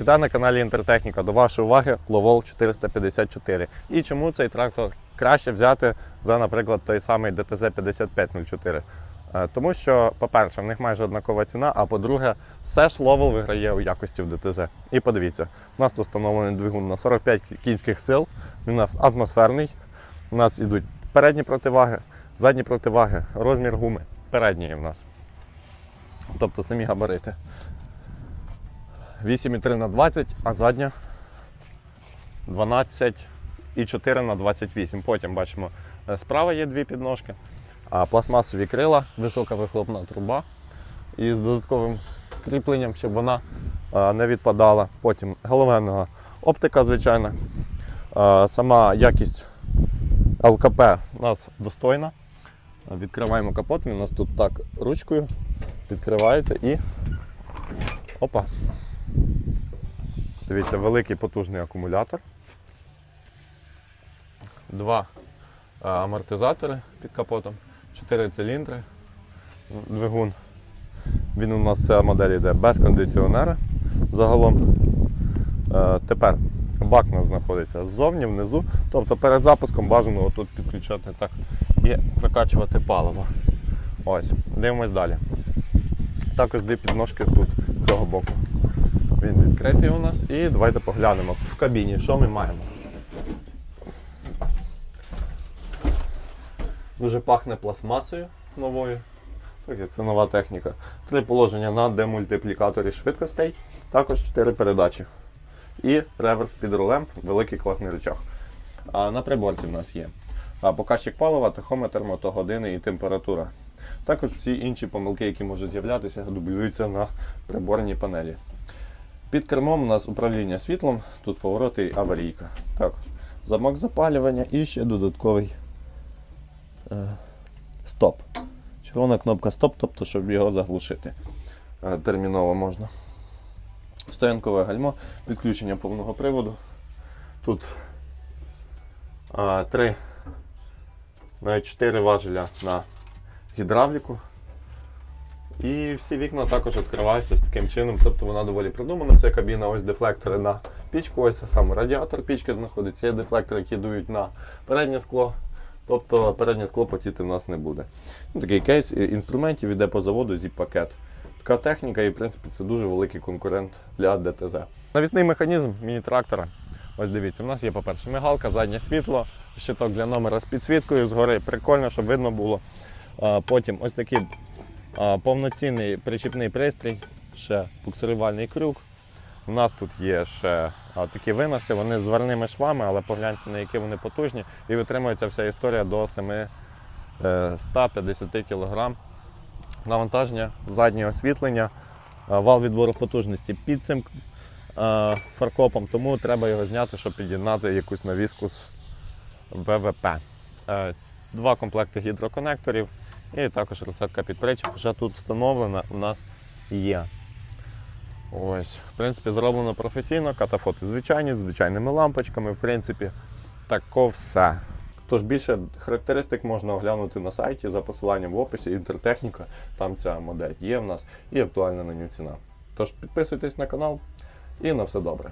Вітаю на каналі Інтертехніка. До вашої уваги Ловол 454. І чому цей трактор краще взяти за, наприклад, той самий ДТЗ 5504? Е, Тому що, по-перше, в них майже однакова ціна, а по-друге, все ж Ловол виграє у якості в ДТЗ. І подивіться, у нас тут встановлений двигун на 45 кінських сил, він у нас атмосферний, у нас йдуть передні противаги, задні противаги, розмір гуми передньої в нас. Тобто самі габарити. 8,3 на 20, а задня 12,4 на 28. Потім бачимо, е, справа є дві підножки, а пластмасові крила, висока вихлопна труба і з додатковим кріпленням, щоб вона е, не відпадала. Потім головного оптика, звичайно. Е, Сама якість ЛКП у нас достойна. Відкриваємо капот, він у нас тут так ручкою відкривається і опа. Дивіться, великий потужний акумулятор. Два е, амортизатори під капотом, чотири циліндри, двигун. Він у нас ця модель йде без кондиціонера загалом. Е, Тепер бак у нас знаходиться ззовні, внизу. Тобто перед запуском бажано тут підключати так і прокачувати паливо. Ось, дивимось далі. Також дві підножки тут з цього боку. Він відкритий у нас. І давайте поглянемо в кабіні, що ми маємо. Дуже пахне пластмасою новою. Так, це нова техніка. Три положення на демультиплікаторі швидкостей, також чотири передачі. І реверс під рулем, великий класний рычаг. А на приборці в нас є показчик палива, тахометр, мотогодини і температура. Також всі інші помилки, які можуть з'являтися, дублюються на приборній панелі. Під кермом у нас управління світлом, тут повороти і аварійка. Також замок запалювання і ще додатковий е, стоп. Червона кнопка стоп, тобто, щоб його заглушити. Е, терміново можна. Стоянкове гальмо, підключення повного приводу. Тут а, три, навіть чотири важеля на гідравліку. І всі вікна також відкриваються з таким чином, тобто вона доволі продумана. Це кабіна, ось дефлектори на пічку, ось саме радіатор пічки знаходиться. Є дефлектори, які дують на переднє скло. Тобто переднє скло потіти в нас не буде. Ну, такий кейс інструментів іде по заводу зіп-пакет. Така техніка, і в принципі це дуже великий конкурент для ДТЗ. Навісний механізм міні-трактора. Ось дивіться, у нас є, по-перше, мигалка, заднє світло, щиток для номера з підсвіткою згори. Прикольно, щоб видно було. Потім ось такий а, повноцінний причіпний пристрій, ще буксирувальний крюк. У нас тут є ще такі виноси, вони з зварними швами, але погляньте, на які вони потужні. І витримується вся історія до 7, е, 150 кг. Навантаження, заднє освітлення, вал відбору потужності під цим фаркопом, тому треба його зняти, щоб під'єднати якусь навіску з ВВП. Е, Два комплекти гідроконекторів і також розетка під вже тут встановлена у нас є. Ось, в принципі, зроблено професійно, катафоти звичайні, з звичайними лампочками, в принципі, тако все. Тож більше характеристик можна оглянути на сайті за посиланням в описі Інтертехніка. Там ця модель є в нас і актуальна на нього ціна. Тож підписуйтесь на канал і на все добре.